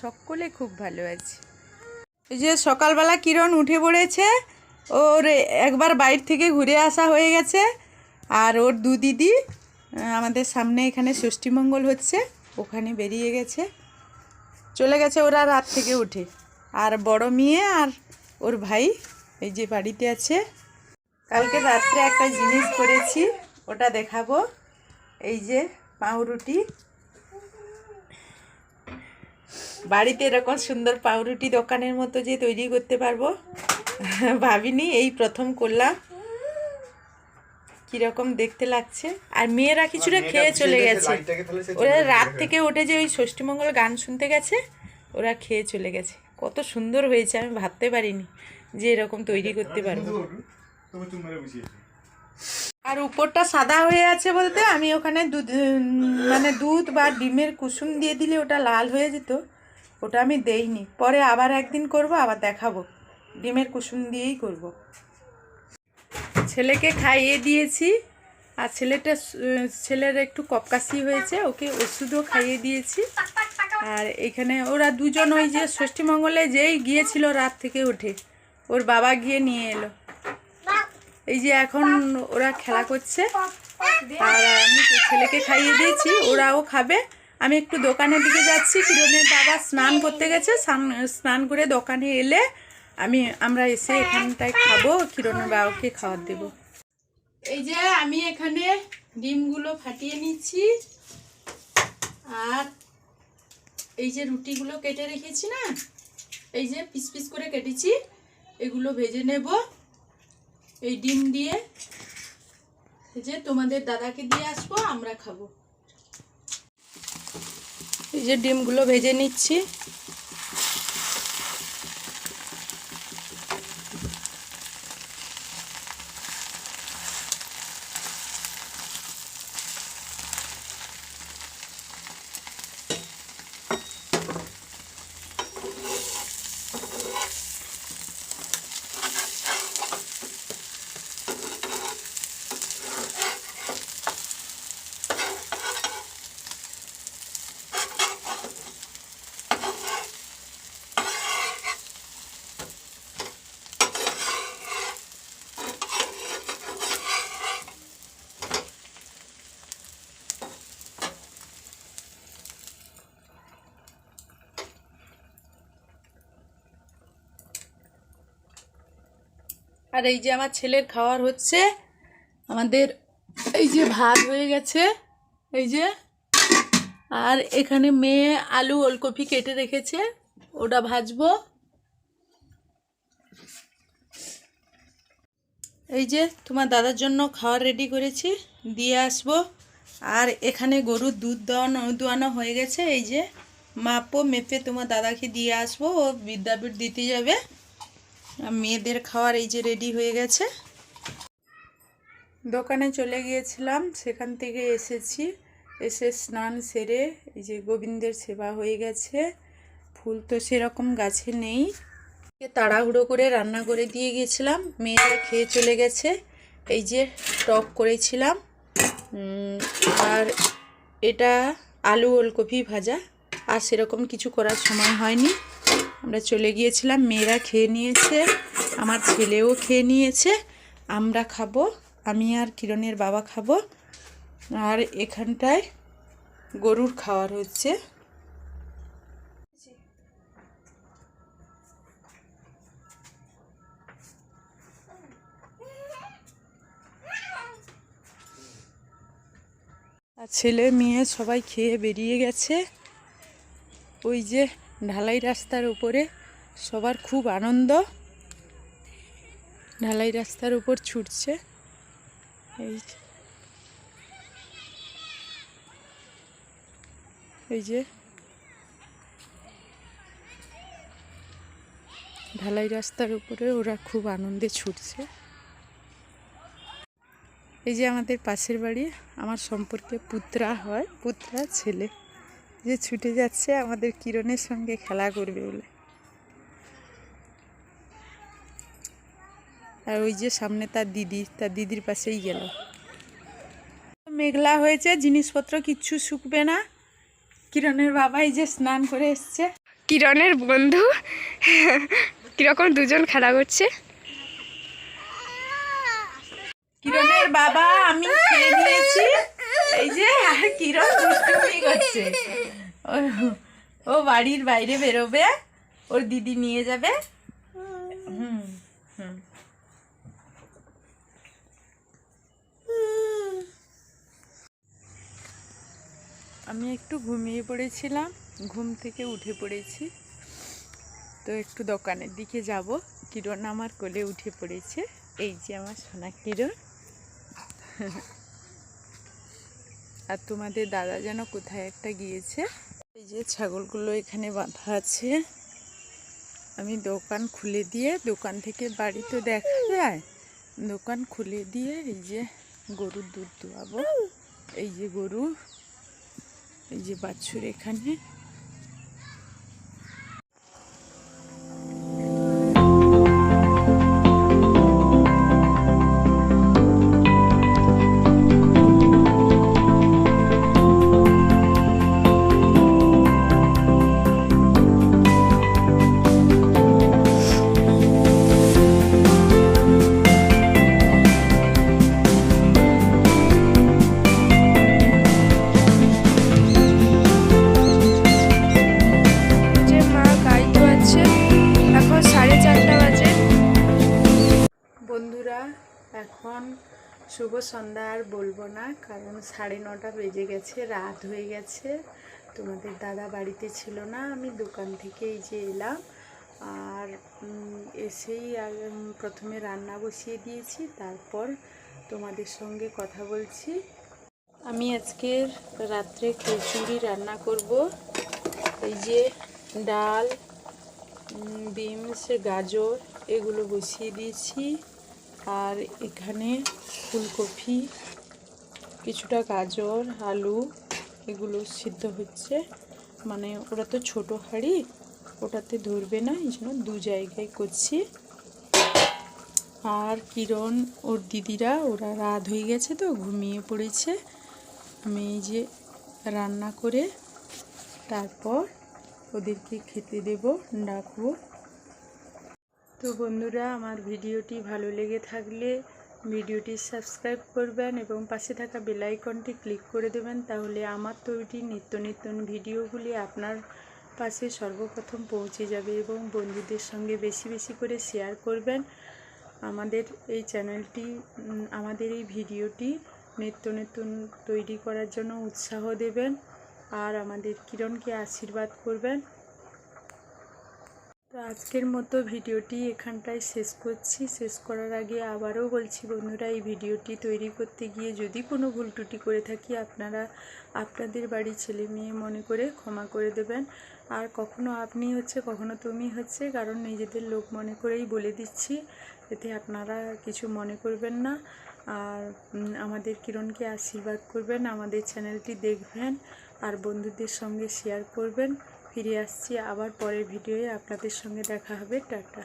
সকলে খুব ভালো আছি। যে সকালবেলা কিরণ উঠে পড়েছে, ওর একবার বাইর থেকে ঘুরে আসা হয়ে গেছে, আর ওর দু দিদি আমাদের সামনে এখানে ষষ্ঠীমঙ্গল হচ্ছে, ওখানে বেরিয়ে গেছে। চলে গেছে ওরা রাত থেকে উঠে। আর বড় মেয়ে আর ওর ভাই এই যে বাড়িতে আছে। কালকে রাত্রে একটা জিনিস করেছি, ওটা দেখাবো। এই যে পাউরুটি। বাড়িতে এরকম সুন্দর পাউরুটি দোকানের মতো যে তৈরি করতে পারব? ভাবিনি এই প্রথম করলাম। কীরকম দেখতে লাগছে? আর মেয়েরা কিছুটা খেয়ে চলে গেছে। ওরা রাত থেকে উঠে যে ওই ষষ্ঠীমঙ্গল গান শুনতে গেছে ওরা খেয়ে চলে গেছে। কত সুন্দর হয়েছে আমি ভাবতে পারিনি যে এরকম তৈরি করতে পারব। আর উপরটা সাদা হয়ে আছে বলতে আমি ওখানে দুধ মানে দুধ বা ডিমের কুসুম দিয়ে দিলে ওটা লাল হয়ে যেত। ওটা আমি দেইনি। পরে আবার একদিন করব, আবার দেখাবো। ডিমের কুসুম দিয়েই করব। ছেলেকে খাইয়ে দিয়েছি, আর ছেলেটা ছেলের একটু কপকাশি হয়েছে, ওকে ওষুধও খাইয়ে দিয়েছি। আর এখানে ওরা দুজন ওই যে ষষ্ঠীমঙ্গলে যেই গিয়েছিল রাত থেকে উঠে, ওর বাবা গিয়ে নিয়ে এলো। এই যে এখন ওরা খেলা করছে, আর আমি ছেলেকে খাইয়ে দিয়েছি, ওরাও খাবে। আমি একটু দোকানের দিকে যাচ্ছি, কিরণের বাবা স্নান করতে গেছে স্নান- করে দোকানে এলে আমি, আমরা এসে এখানটায় খাব, কিরণের বাবাকে খাবার দেব। এই যে আমি এখানে ডিমগুলো ফাটিয়ে নিচ্ছি, আর এই যে রুটিগুলো কেটে রেখেছি না, এই যে পিস পিস করে কেটেছি, এগুলো ভেজে নেব। এই ডিম দিয়ে যে তোমাদের দাদাকে দিয়ে আসব, আমরা খাব। এই যে ডিমগুলো ভেজে নিচ্ছি। আর এই যে আমার ছেলের খাওয়ার হচ্ছে, আমাদের এই যে ভাত হয়ে গেছে, এই যে। আর এখানে মেয়ে আলু ওলকপি কেটে রেখেছে, ওটা ভাজবো। এই যে তোমার দাদার জন্য খাওয়ার রেডি করেছি, দিয়ে আসব। আর এখানে গরুর দুধ দেওয়ানো, দোয়ানো হয়ে গেছে, এই যে মাপো, মেপে তোমার দাদাকে দিয়ে আসব, ও বিদ্যাপীঠ দিতে যাবে। মেয়েদের খাওয়ার এই যে রেডি হয়ে গেছে। দোকানে চলে গিয়েছিলাম, সেখান থেকে এসেছি। এসে স্নান সেরে এই যে গোবিন্দের সেবা হয়ে গেছে। ফুল তো সেরকম গাছে নেই। তাড়াহুড়ো করে রান্না করে দিয়ে গিয়েছিলাম, মেয়েরা খেয়ে চলে গেছে। এই যে টক করেছিলাম। আর এটা আলু ওলকপি ভাজা, আর সেরকম কিছু করার সময় হয়নি। আমরা চলে গিয়েছিলাম, মেয়েরা খেয়ে নিয়েছে, আমার ছেলেও খেয়ে নিয়েছে, আমরা খাব, আমি আর কিরণের বাবা খাব, আর এখানটায় গরুর খাওয়ার হচ্ছে আর ছেলে মেয়ে সবাই খেয়ে বেরিয়ে গেছে। ওই যে ঢালাই রাস্তার উপরে সবার খুব আনন্দ। ঢালাই রাস্তার উপর ছুটছে। এই যে। এই যে। ঢালাই রাস্তার উপরে ওরা খুব আনন্দে ছুটছে। এই যে আমাদের পাশের বাড়ি, আমার সম্পর্কে পুত্রা হয়, পুত্রা ছেলে। যে ছুটে যাচ্ছে আমাদের কিরণের সঙ্গে খেলা করবে বলে। আর ওই যে সামনে তার দিদি তার দিদির পাশেই গেল। মেঘলা হয়েছে জিনিসপত্র কিচ্ছু শুকবে না। কিরণের বাবাই যে স্নান করে এসছে। কিরণের বন্ধু? কীরকম দুজন খেলা করছে? কিরণের বাবা আমি খেয়ে নিয়েছি। এই যে আর কিরণ দুষ্টুমি করছে। ও- বাড়ির বাইরে বেরোবে, ওর দিদি নিয়ে যাবে। হুম হুম। আমি একটু ঘুমিয়ে পড়েছিলাম, ঘুম থেকে উঠে পড়েছি। তো একটু দোকানের দিকে যাব। কিরণ আমার কোলে উঠে পড়েছে। এই যে আমার সোনা কিরণ। আর তোমাদের দাদা যেন কোথায় একটা গিয়েছে। এই যে ছাগলগুলো এখানে বাঁধা আছে। আমি দোকান খুলে দিয়ে, দোকান থেকে বাড়ি তো দেখা যায়। দোকান খুলে দিয়ে এই যে গরুর দুধ দোয়াবো। এই যে গরু, এই যে বাছুর এখানে। সন্ধ্যা আর বলব না, কারণ সাড়ে নটা বেজে গেছে, রাত হয়ে গেছে। তোমাদের দাদা বাড়িতে ছিল না, আমি দোকান থেকে এই যে এলাম। আর এসেই প্রথমে রান্না বসিয়ে দিয়েছি, তারপর তোমাদের সঙ্গে কথা বলছি। আমি আজকের রাত্রে খিচুড়ি রান্না করব। এই যে ডাল বিনস, গাজর, এগুলো বসিয়ে দিয়েছি। আর এখানে ফুলকপি, কিছুটা গাজর, আলু, এগুলো সিদ্ধ হচ্ছে। মানে ওরা তো ছোটো হাঁড়ি, ওটাতে ধরবে না, এই জন্য দু জায়গায় করছি। আর কিরণ, ওর দিদিরা, ওরা রাত হয়ে গেছে তো, ঘুমিয়ে পড়েছে। আমি এই যে রান্না করে তারপর ওদেরকে খেতে দেব, ডাকবো। তো বন্ধুরা, আমার ভিডিওটি ভালো লেগে থাকলে ভিডিওটি সাবস্ক্রাইব করবেন এবং পাশে থাকা বেল আইকনটি ক্লিক করে দেবেন, তাহলে আমার তৈরি নিত্য নতুন ভিডিওগুলি আপনার পাশে সর্বপ্রথম পৌঁছে যাবে এবং বন্ধুদের সঙ্গে বেশি বেশি করে শেয়ার করবেন। আমাদের এই চ্যানেলটি আমাদের এই ভিডিওটি নিত্য নতুন তৈরি করার জন্য উৎসাহ দেবেন, আর আমাদের কিরণকে আশীর্বাদ করবেন। তো আজকের মতো ভিডিওটি এখানটায় শেষ করছি। শেষ করার আগে আবারও বলছি বন্ধুরা, এই ভিডিওটি তৈরি করতে গিয়ে যদি কোনো ভুল ত্রুটি করে থাকি, আপনারা আপনাদের বাড়ির ছেলে মেয়ে মনে করে ক্ষমা করে দেবেন। আর কখনো আপনি হচ্ছে, কখনো তুমি হচ্ছে, কারণ নিজেদের লোক মনে করেই বলে দিচ্ছি, এতে আপনারা কিছু মনে করবেন না। আর আমাদের কিরণকে আশীর্বাদ করবেন, আমাদের চ্যানেলটি দেখবেন, আর বন্ধুদের সঙ্গে শেয়ার করবেন। ফিরে আসছি আবার পরের ভিডিওয়ে। আপনাদের সঙ্গে দেখা হবে। টাটা।